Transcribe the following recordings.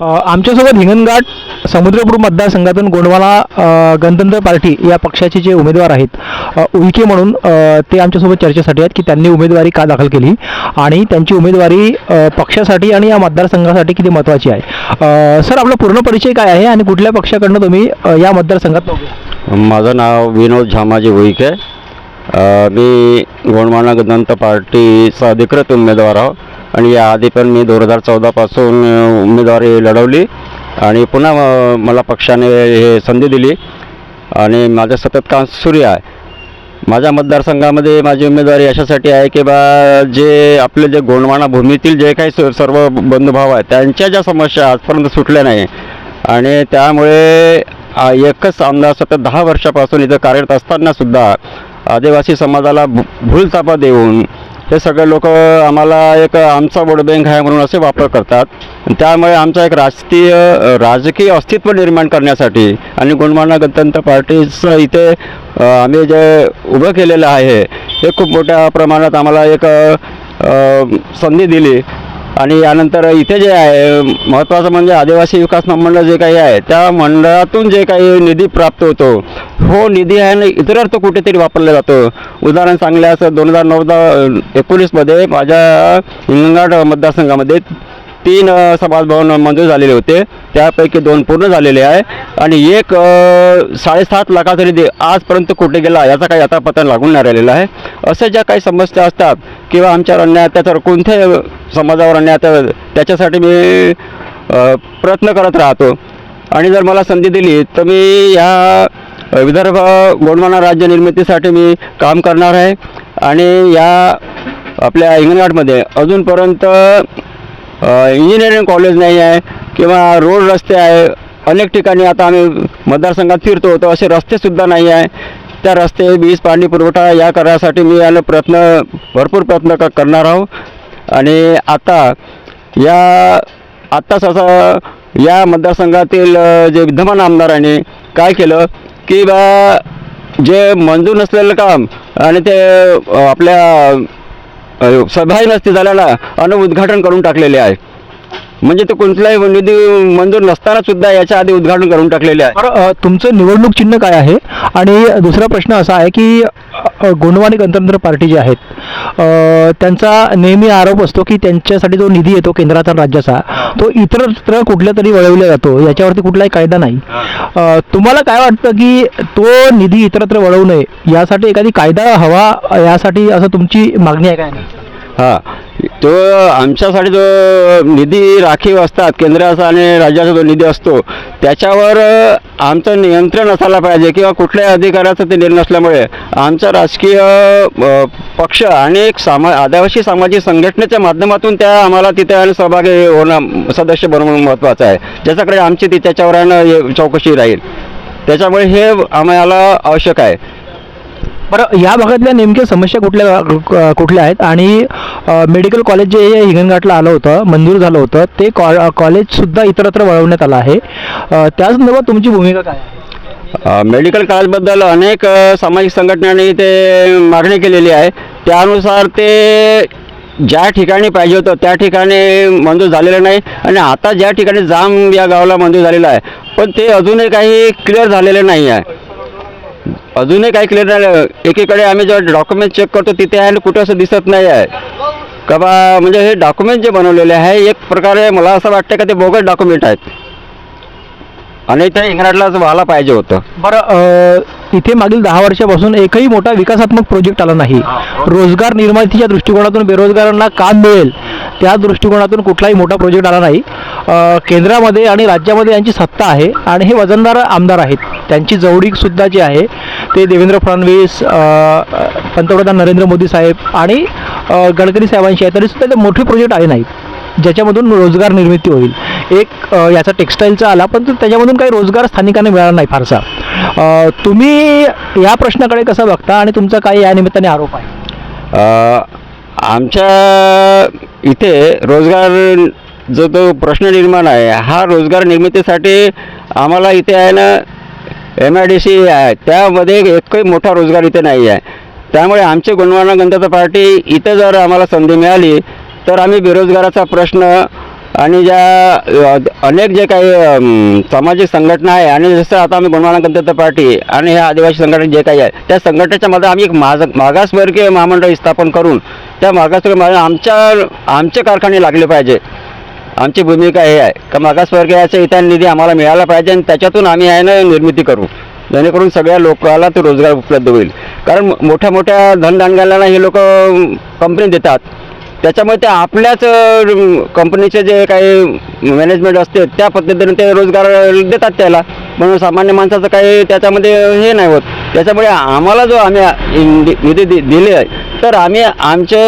आमच्यासोबत हिंगणघाट समुद्रपूर मतदारसंघातून गोंडवाला गणतंत्र पार्टी या पक्षाचे जे उमेदवार आहेत अ, उईके म्हणून ते आमच्यासोबत चर्चेसाठी आहेत की त्यांनी उमेदवारी का दाखल केली आणि त्यांची उमेदवारी पक्षासाठी आणि या मतदारसंघासाठी किती महत्त्वाची आहे. सर आपला पूर्ण परिचय काय आहे आणि कुठल्या पक्षाकडनं तुम्ही या मतदारसंघात माझं नाव विनोद झामाजी उईके. मी गोंडवाला गणतंत्र पार्टीचा अधिकृत उमेदवार आहोत आणि याआधी पण मी दोन हजार चौदापासून उमेदवारी लढवली आणि पुन्हा मला पक्षाने हे संधी दिली आणि माझं सतत काम सुरू आहे. माझ्या मतदारसंघामध्ये माझी उमेदवारी अशासाठी आहे की बा जे आपले जे गोंडवाना भूमीतील जे काही स- सर्व बंधुभाव आहेत त्यांच्या ज्या समस्या आजपर्यंत सुटल्या नाही आणि त्यामुळे एकच आमदार सतत दहा वर्षापासून इथं कार्यरत असताना सुद्धा आदिवासी समाजाला भूलतापा देऊन हे सगळे लोक आम्हाला एक आमचा वोट बँक आहे म्हणून असे वापर करतात. त्यामुळे आमचा एक राजकीय राजकीय अस्तित्व निर्माण करण्यासाठी आणि गुणमाना गणतंत्र पार्टीचं इथे आम्ही जे उभं केलेलं आहे हे खूप मोठ्या प्रमाणात आम्हाला एक संधी दिली. आणि यानंतर इथे जे आहे महत्त्वाचं म्हणजे आदिवासी विकास मंडळ जे काही आहे त्या मंडळातून जे काही निधी प्राप्त होतो हो निधी आहे ना इतरर्थ कुठेतरी वापरला जातो. उदाहरण सांगल्यास दोन हजार नऊ एकोणीसमध्ये माझ्या हिंगणघाट मतदारसंघामध्ये तीन अ, मंजूर झालेले होते. त्यापैकी दोन पूर्ण झालेले आहे. आणि एक साडेसात लाखाचा दे आजपर्यंत कुठे गेला याचा काही आता पता लागून नाही राहिलेला आहे. अशा ज्या काही समस्या असतात किंवा आमच्यावर अन्याय अत्याचार कोणत्याही समाजावर अन्याय अत्याचार त्याच्यासाठी मी प्रयत्न करत राहतो. आणि जर मला संधी दिली तर मी या विदर्भ गोंडवाना राज्य निर्मितीसाठी मी काम करणार आहे. आणि या आपल्या हिंगणघाटमध्ये अजूनपर्यंत इंजिनिअरिंग कॉलेज नाही आहे किंवा रोड रस्ते आहे अनेक ठिकाणी आता आम्ही मतदारसंघात फिरतो तर असे रस्तेसुद्धा नाही आहे. त्या रस्ते वीज पाणी पुरवठा या करण्यासाठी मी याला प्रयत्न भरपूर प्रयत्न क करणार आहोत आणि आता या आत्ताच असं या मतदारसंघातील जे विद्यमान आमदारांनी काय केलं की बा जे मंजूर नसलेलं काम आणि ते आपल्या अ, सभाही नसती झाल्याला अन उद्घाटन करून टाकलेले आहे. म्हणजे तो कोणताही निधी मंजूर नसताना सुद्धा याच्या आधी उद्घाटन करून टाकलेले आहे. तुमचं निवडणूक चिन्ह काय आहे? आणि दुसरा प्रश्न असा आहे की गोंडवानी गणतंत्र पार्टी जे आहेत त्यांचा नेहमी आरोप असतो की त्यांच्यासाठी जो निधी येतो केंद्राचा राज्याचा तो इतरत्र कुठल्या तरी वळवला जातो याच्यावरती कुठलाही कायदा नाही. तुम्हाला काय वाटतं की तो निधी इतरत्र वळवू नये यासाठी एखादी कायदा हवा यासाठी असं तुमची मागणी आहे काय? हां. तो आमच्यासाठी जो निधी राखीव असतात केंद्राचा आणि राज्याचा जो निधी असतो त्याच्यावर आमचं नियंत्रण असायला पाहिजे किंवा कुठल्याही अधिकाऱ्याचं ते निर्णय नसल्यामुळे आमचा राजकीय पक्ष आणि एक सामा आदिवासी सामाजिक संघटनेच्या माध्यमातून त्या आम्हाला तिथे आणि सहभागी होणं सदस्य बनवणं महत्त्वाचं आहे. ज्याच्याकडे आमची ती त्याच्यावर चौकशी राहील. त्याच्यामुळे हे आम्हाला आवश्यक आहे. बरं या भागातल्या नेमक्या समस्या कुठल्या कुठल्या आहेत? आणि मेडिकल कॉलेज जे हिंगणघाटला आलं होतं मंजूर झालं होतं ते कॉ कॉलेजसुद्धा इतरत्र वळवण्यात आलं आहे. त्या संदर्भात तुमची भूमिका काय आहे? मेडिकल कॉलेजबद्दल अनेक सामाजिक संघटनांनी ते मागणी केलेली आहे. त्यानुसार ते ज्या ठिकाणी पाहिजे होतं त्या ठिकाणी मंजूर झालेलं नाही. आणि आता ज्या ठिकाणी जाम या गावाला मंजूर झालेलं आहे. पण ते अजूनही काही क्लिअर झालेलं नाही आहे. अजूनही काही क्लिअर नाही. एकीकडे आम्ही जेव्हा डॉक्युमेंट चेक करतो तिथे आहे आणि कुठं असं दिसत नाही आहे. का बा म्हणजे हे डॉक्युमेंट जे बनवलेले आहे एक प्रकारे मला असं वाटतं का ते बोगस डॉक्युमेंट आहेत. आणि ते इंग्रजलाच व्हायला पाहिजे होतं. बरं इथे मागील दहा वर्षापासून एकही मोठा विकासात्मक प्रोजेक्ट आला नाही. रोजगार निर्मितीच्या दृष्टिकोनातून बेरोजगारांना काम मिळेल त्या दृष्टिकोनातून कुठलाही मोठा प्रोजेक्ट आला नाही. केंद्रामध्ये आणि राज्यामध्ये यांची सत्ता आहे आणि हे वजनदार आमदार आहेत. त्यांची जवळीकसुद्धा जी आहे ते देवेंद्र फडणवीस पंतप्रधान नरेंद्र मोदी साहेब आणि गडकरी साहेबांशी आहे. तरीसुद्धा ते मोठे प्रोजेक्ट आले नाहीत. ज्याच्यामधून रोजगार निर्मिती होईल. एक याचा टेक्स्टाईलचा आला पण त्याच्यामधून काही रोजगार स्थानिकांना मिळाला नाही फारसा. तुम्ही या प्रश्नाकडे कसं बघता आणि तुमचा काही या निमित्ताने आरोप आहे? आमच्या इथे रोजगार जो तो प्रश्न निर्माण आहे हा रोजगार निर्मितीसाठी आम्हाला इथे आहे ना एम आय डी सी आहे. त्यामध्ये एकही मोठा रोजगार इथे नाही आहे. त्यामुळे आमचे गुणवाना गणतंत्र पार्टी इथं जर आम्हाला संधी मिळाली तर आम्ही बेरोजगाराचा प्रश्न आणि ज्या अनेक जे काही सामाजिक संघटना आहे आणि जसं आता आम्ही गोंडवाना गणतंत्र पार्टी आणि ह्या आदिवासी संघटना जे काही आहे त्या संघटनेच्या मध्ये आम्ही एक माज मागासवर्गीय महामंडळ स्थापन करून त्या मागासवर्गीय महामंडळ आमच्या आमचे कारखाने लागले पाहिजे. आमची भूमिका हे आहे. का मागासवर्गीयाचा इतर निधी आम्हाला मिळाला पाहिजे आणि त्याच्यातून आम्ही आहे ना निर्मिती करू. जेणेकरून सगळ्या लोकाला तो रोजगार उपलब्ध होईल. कारण मोठ्या मोठ्या धनदानगारांना हे लोक कंपनी देतात. त्याच्यामुळे ते आपल्याच कंपनीचे जे काही मॅनेजमेंट असते त्या पद्धतीने ते रोजगार देतात त्याला. म्हणून सामान्य माणसाचं काही त्याच्यामध्ये हे नाही होत. त्याच्यामुळे आम्हाला जो आम्ही निधी दि- दिले आहे तर आम्ही आमचे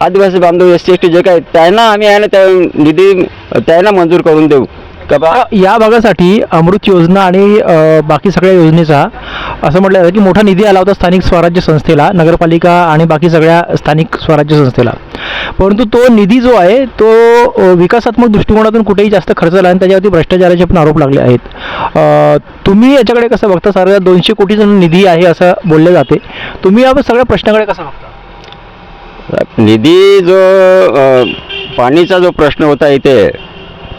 आदिवासी बांधव एस सी एस टी जे काही त्यांना आम्ही आहे ना त्या निधी त्यांना मंजूर करून देऊ. या भागासाठी अमृत योजना आणि बाकी सगळ्या योजनेचा असं म्हटलं जातं की मोठा निधी आला होता स्थानिक स्वराज्य संस्थेला नगरपालिका आणि बाकी सगळ्या स्थानिक स्वराज्य संस्थेला. परंतु तो निधी जो आहे तो विकासात्मक दृष्टिकोनातून कुठेही जास्त खर्च झाला आणि त्याच्यावरती भ्रष्टाचाराचे पण आरोप लागले आहेत. तुम्ही याच्याकडे कसं बघता? साधारण दोनशे कोटीचा निधी आहे असं बोलले जाते. तुम्ही या सगळ्या प्रश्नाकडे कसं बघता? निधी जो पाणीचा जो प्रश्न होता इथे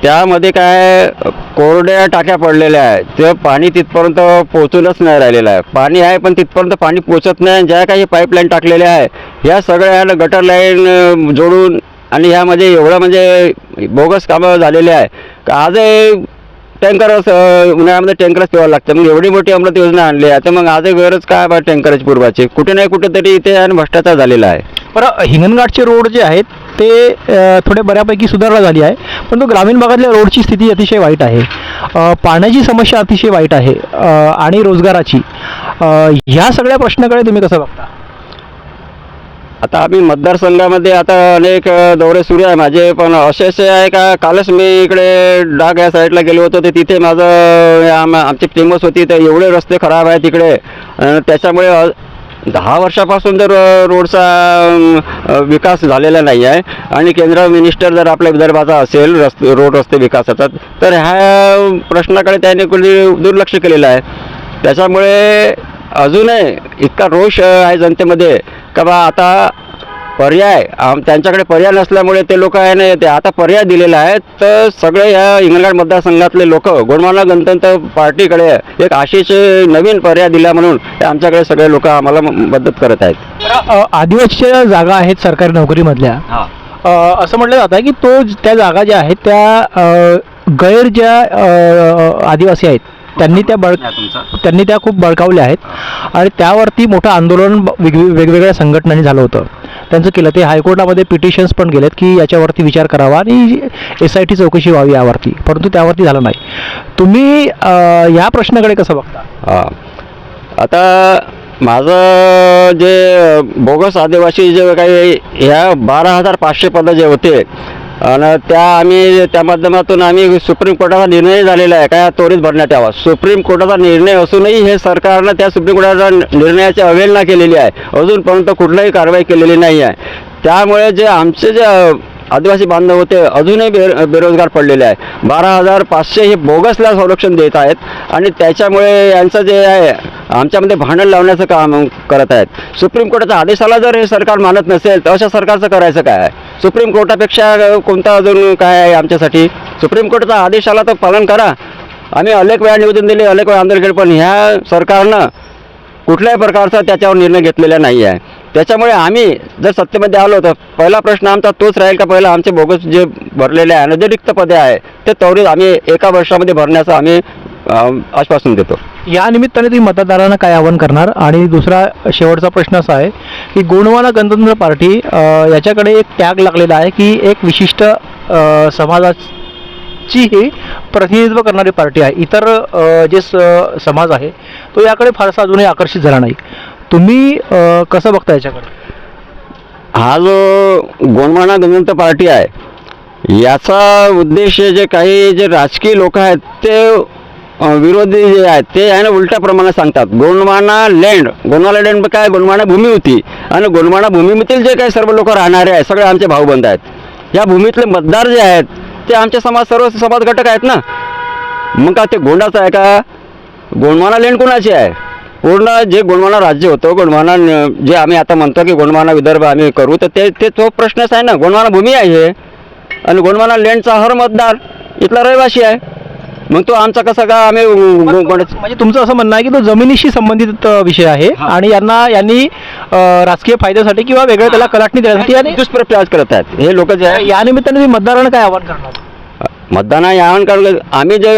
त्यामध्ये काय कोरड्या टाक्या पडलेल्या आहेत. ते पाणी तिथपर्यंत पोहोचूनच नाही राहिलेलं आहे. पाणी आहे पण तिथपर्यंत पाणी पोचत नाही. ज्या काही पाईपलाईन टाकलेल्या आहे ह्या सगळ्या गटर लाईन जोडून आणि ह्यामध्ये एवढं म्हणजे बोगस कामं झालेले आहे. का आजही टँकरच उन्हाळ्यामध्ये टँकरच ठेवायला लागतं. मग एवढी मोठी अमृत योजना आणली आहे तर मग आजही गरज काय बा टँकरची पूर्वाची? कुठे नाही कुठेतरी इथे आणि भ्रष्टाचार झालेला आहे. बरं हिंगणघाटचे रोड जे आहेत ते थोडे बऱ्यापैकी सुधारणा झाली आहे. पण तो ग्रामीण भागातल्या रोडची स्थिती अतिशय वाईट आहे. पाण्याची समस्या अतिशय वाईट आहे आणि रोजगाराची. ह्या सगळ्या प्रश्नाकडे तुम्ही कसं बघता? आता आम्ही मतदारसंघामध्ये आता अनेक दौरे सुरू आहे. माझे पण असे असे आहे का कालच मी इकडे डाग या साईडला गेलो होतो. ते तिथे माझं आम आमची फेमस होती. तर एवढे रस्ते खराब आहे तिकडे. त्याच्यामुळे दहा वर्षापासून जर रोडचा विकास झालेला नाही आहे. आणि केंद्र मिनिस्टर जर आपल्या विदर्भाचा असेल रस्ते रोड रस्ते विकासाचा तर ह्या प्रश्नाकडे त्याने कुणी दुर्लक्ष केलेलं आहे. त्याच्यामुळे अजूनही इतका रोष आहे जनतेमध्ये का बा आता पर्याय आम त्यांच्याकडे पर्याय नसल्यामुळे ते लोक आहे ना ते आता पर्याय दिलेला आहे. तर सगळे ह्या हिंगणघाट मतदारसंघातले लोक गोंडमाना गणतंत्र पार्टीकडे एक आशिष नवीन पर्याय दिला म्हणून ते आमच्याकडे सगळे लोक आम्हाला मदत करत आहेत. अ, आदिवासीच्या जागा आहेत सरकारी नोकरीमधल्या असं म्हटलं जातं की तो त्या जागा ज्या आहेत त्या गैर ज्या आदिवासी आहेत त्यांनी त्या बळ त्यांनी त्या खूप बळकावल्या आहेत. आणि त्यावरती मोठं आंदोलन वेगवेगळ्या संघटनांनी झालं होतं. त्यांचं केलं. ते हायकोर्टामध्ये पिटिशन्स पण गेलेत की याच्यावरती विचार करावा आणि एस आय टी चौकशी व्हावी यावरती. परंतु त्यावरती झालं नाही. तुम्ही या प्रश्नाकडे कसं बघता? आता माझं जे बोगस आदिवासी जे काही ह्या बारा हजार पाचशे पदं जे होते आणि त्या आम्ही त्या माध्यमातून आम्ही सुप्रीम कोर्टाचा निर्णय झालेला आहे काय त्वरित भरण्यात यावा. सुप्रीम कोर्टाचा निर्णय असूनही हे सरकारनं त्या सुप्रीम कोर्टाच्या निर्णयाची अवहेलना केलेली आहे. अजूनपर्यंत कुठलाही कारवाई केलेली नाही आहे. त्यामुळे जे आमचे जे आदिवासी बांधव होते अजूनही बे बेरोजगार पडलेले आहे बारा हजार पाचशे हे बोगसला संरक्षण देत आहेत आणि त्याच्यामुळे यांचं जे आहे आमच्यामध्ये भांडण लावण्याचं काम करत आहेत. सुप्रीम कोर्टाचा आदेशाला जर हे सरकार मानत नसेल तर अशा सरकारचं करायचं काय आहे? सुप्रीम कोर्टापेक्षा कोणता अजून काय आहे आमच्यासाठी? सुप्रीम कोर्टाचा आदेशाला तर पालन करा. आम्ही अनेक वेळा निवेदन दिले अनेक वेळा आंदोलन केले पण ह्या सरकारनं कुठल्याही प्रकारचा त्याच्यावर निर्णय घेतलेला नाही आहे. त्याच्यामुळे आम्ही जर सत्तेमध्ये आलो तर पहिला प्रश्न आमचा तोच राहील का पहिला आमचे बोगस जे भरलेले आहे जे रिक्त पदे आहे ते त्वरित आम्ही एका वर्षामध्ये भरण्याचं आम्ही आश्वासन देतो. या निमित्ताने तुम्ही मतदारांना काय आवाहन करणार? आणि दुसरा शेवटचा प्रश्न असा आहे की गोंडवाना गणतंत्र पार्टी याच्याकडे एक टॅग लागलेला आहे की एक विशिष्ट समाजात समाजाची ही प्रतिनिधित्व करणारी पार्टी आहे. इतर जे स समाज आहे तो याकडे फारसा अजूनही आकर्षित झाला नाही. तुम्ही कसं बघता याच्याकडे? हा जो गोंडमाना गणतंत्र पार्टी आहे याचा उद्देश जे काही जे राजकीय लोक आहेत ते विरोधी जे आहेत ते आहे ना उलट्या प्रमाणात सांगतात. गोंडवाना लँड गोंडवाना लँड काय? गोंडवाना भूमी होती. आणि गोंडवाना भूमीमधील जे काही सर्व लोक राहणारे आहेत सगळे आमचे भाऊबंद आहेत. या भूमीतले मतदार जे आहेत ते आमचे समाज सर्व समाज घटक आहेत ना? मग का ते गोंडाचं आहे का? गोंडवाना लेंड कोणाची आहे? पूर्ण जे गोंडवाना राज्य होतं गोंडवाना जे आम्ही आता म्हणतो की गोंडवाना विदर्भ आम्ही करू तर ते ते तो प्रश्नच आहे ना. गोंडवाना भूमी आहे आणि गोंडवाना लेंडचा हर मतदार इथला रहिवासी आहे. मग तो आमचा कसा का आम्ही म्हणजे तुमचं असं म्हणणं आहे की तो जमिनीशी संबंधित अ, विषय आहे. आणि यांना यांनी अ, राजकीय फायद्यासाठी किंवा वेगळं त्याला कलाटणी देण्यासाठी आणि दुष्प्रचार करत आहेत. हे लोक जे आहे या निमित्ताने तुम्ही मतदारांना काय आवाहन करणार? मतदाना यावं कारण आम्ही जे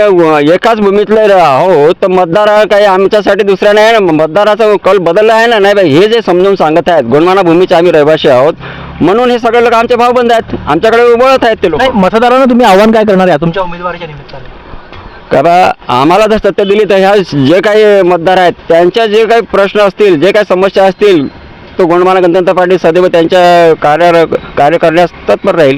एकाच भूमीतले आहोत तर मतदार काही आमच्यासाठी दुसऱ्या नाही आहे. ना मतदाराचा कल बदलला आहे ना? नाही बाई हे जे समजून सांगत आहेत गोंडमाना भूमीचे आम्ही रहिवासी आहोत. म्हणून हे सगळे लोक आमचे भाव बंद आहेत. आमच्याकडे वळत आहेत ते लोक. नाही मतदारांना तुम्ही आव्हान काय करणार आहे तुमच्या उमेदवाराच्या निमित्ताने? का बा आम्हाला जर सत्य दिली तर ह्या जे काही मतदार आहेत त्यांच्या जे काही प्रश्न असतील जे काही समस्या असतील तो गोंडमाना गणतंत्र पार्टी सदैव त्यांच्या कार्य कार्य करण्यास तत्पर राहील.